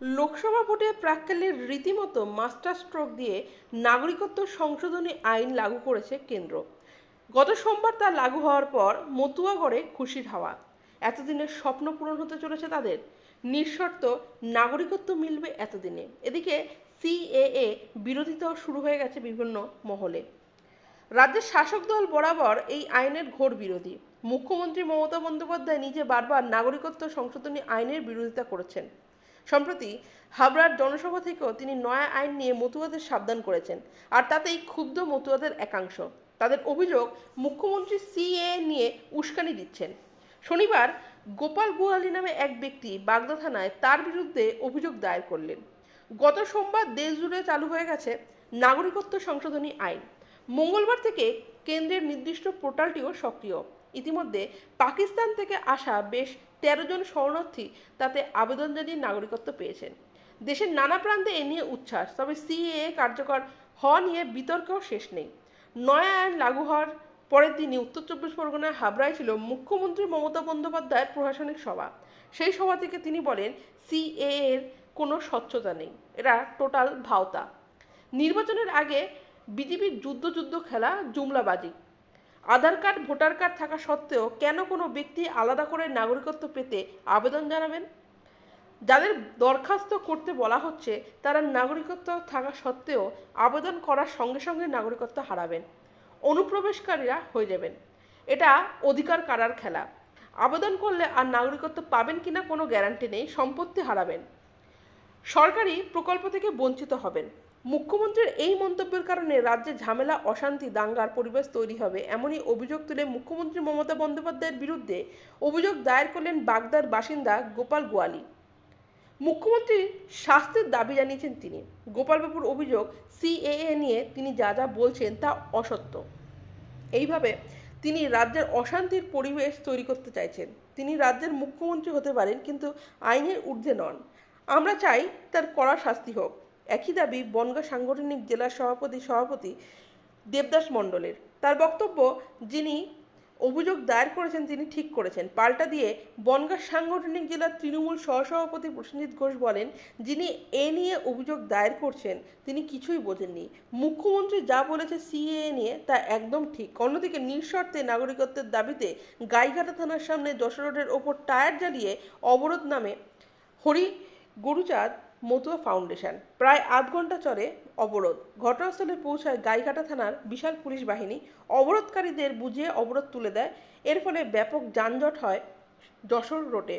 লোকসভা ভোটে প্রাক্কালের রীতিমতো master stroke দিয়ে নাগরিকত্ব সংশোধনী আইন লাগু করেছে কেন্দ্র। গত সোমবার তা লাগু হওয়ার পর মতুয়াগড়ে খুশির হাওয়া। এতদিনের স্বপ্ন পূরণ হতে চলেছে তাদের। নিঃশর্ত নাগরিকত্ব মিলবে এতদিনে। এদিকে সিএএ বিরোধিতাও শুরু হয়ে গেছে বিভিন্ন মহলে। রাজ্যের শাসক দল বরাবর এই আইনের ঘোর বিরোধী। মুখ্যমন্ত্রী মমতা বন্দ্যোপাধ্যায় নিজে বারবার নাগরিকত্ব সংশোধনী আইনের বিরোধিতা করেছেন। সম্প্রতি হাবড়ার জনসভা থেকেও তিনি নয়া আইন নিয়ে মতুয়াদের সাবধান করেছেন, আর তাতেই ক্ষুব্ধ মতুয়াদের একাংশ। তাদের অভিযোগ মুখ্যমন্ত্রী সিএ নিয়ে উস্কানি দিচ্ছেন। শনিবার গোপাল গুয়ালি নামে এক ব্যক্তি বাগদা থানায় তার বিরুদ্ধে অভিযোগ দায়ের করলেন। গত সোমবার দেশ জুড়ে চালু হয়ে গেছে নাগরিকত্ব সংশোধনী আইন। মঙ্গলবার থেকে কেন্দ্রের নির্দিষ্ট পোর্টালটিও সক্রিয়। ইতিমধ্যে পাকিস্তান থেকে আসা বেশ তেরো জন শরণার্থী তাতে আবেদন জানিয়ে নাগরিকত্ব পেয়েছেন। দেশের নানা প্রান্তে এ নিয়ে উচ্ছ্বাস, তবে সিএএ কার্যকর হওয়া নিয়ে বিতর্কও শেষ নেই। নয়া আইন লাগু হওয়ার পরের দিনই উত্তর চব্বিশ পরগনার হাবড়ায় ছিল মুখ্যমন্ত্রী মমতা বন্দ্যোপাধ্যায়ের প্রশাসনিক সভা। সেই সভা থেকে তিনি বলেন সিএ এর কোনো স্বচ্ছতা নেই, এরা টোটাল ভাওতা। নির্বাচনের আগে বিজেপির যুদ্ধ যুদ্ধ খেলা, জুমলাবাজি আধার কার্ড, ভোটার কার্ড থাকা সত্ত্বেও কেন কোনো ব্যক্তি আলাদা করে নাগরিকত্ব পেতে আবেদন জানাবেন? যাদের দরখাস্ত করতে বলা হচ্ছে, তারা নাগরিকত্ব থাকা সত্ত্বেও আবেদন করার সঙ্গে সঙ্গে নাগরিকত্ব হারাবেন। অনুপ্রবেশকারীরা হয়ে যাবেন। এটা অধিকার কারার খেলা। আবেদন করলে আর নাগরিকত্ব পাবেন কিনা কোনো গ্যারান্টি নেই, সম্পত্তি হারাবেন। সরকারি প্রকল্প থেকে বঞ্চিত হবেন। মুখ্যমন্ত্রীর এই মন্তব্যের কারণে রাজ্যে ঝামেলা, অশান্তি, দাঙ্গার পরিবেশ তৈরি হবে, এমনই অভিযোগ তুলে মুখ্যমন্ত্রী মমতা বন্দ্যোপাধ্যায়ের বিরুদ্ধে অভিযোগ দায়ের করলেন বাগদার বাসিন্দা গোপাল গোয়ালি। মুখ্যমন্ত্রী শাস্তির দাবি জানিয়েছেন তিনি। গোপালবাবুর অভিযোগ সিএএ নিয়ে তিনি যা যা বলছেন তা অসত্য। এইভাবে তিনি রাজ্যের অশান্তির পরিবেশ তৈরি করতে চাইছেন। তিনি রাজ্যের মুখ্যমন্ত্রী হতে পারেন, কিন্তু আইনের ঊর্ধ্বে নন। আমরা চাই তার কড়া শাস্তি হোক। একই দাবি বনগাঁ সাংগঠনিক জেলা সভাপতি সভাপতি দেবদাস মণ্ডলের। তার বক্তব্য যিনি অভিযোগ দায়ের করেছেন তিনি ঠিক করেছেন। পাল্টা দিয়ে বনগাঁ সাংগঠনিক জেলার তৃণমূল সহসভাপতি প্রসেনজিৎ ঘোষ বলেন, যিনি এ নিয়ে অভিযোগ দায়ের করছেন, তিনি কিছুই বোঝেননি। মুখ্যমন্ত্রী যা বলেছে সিএ নিয়ে তা একদম ঠিক। অন্যদিকে নিঃশর্তে নাগরিকত্বের দাবিতে গাইঘাটা থানার সামনে যশোর রোডের ওপর টায়ার জ্বালিয়ে অবরোধ নামে হরি গরুচাঁদ মতুয়া ফাউন্ডেশন। প্রায় আধ ঘণ্টা চলে অবরোধ। ঘটনাস্থলে পৌঁছায় গাইঘাটা থানার বিশাল পুলিশ বাহিনী। অবরোধকারীদের বুঝিয়ে অবরোধ তুলে দেয়। এর ফলে ব্যাপক যানজট হয় যশোর রোডে।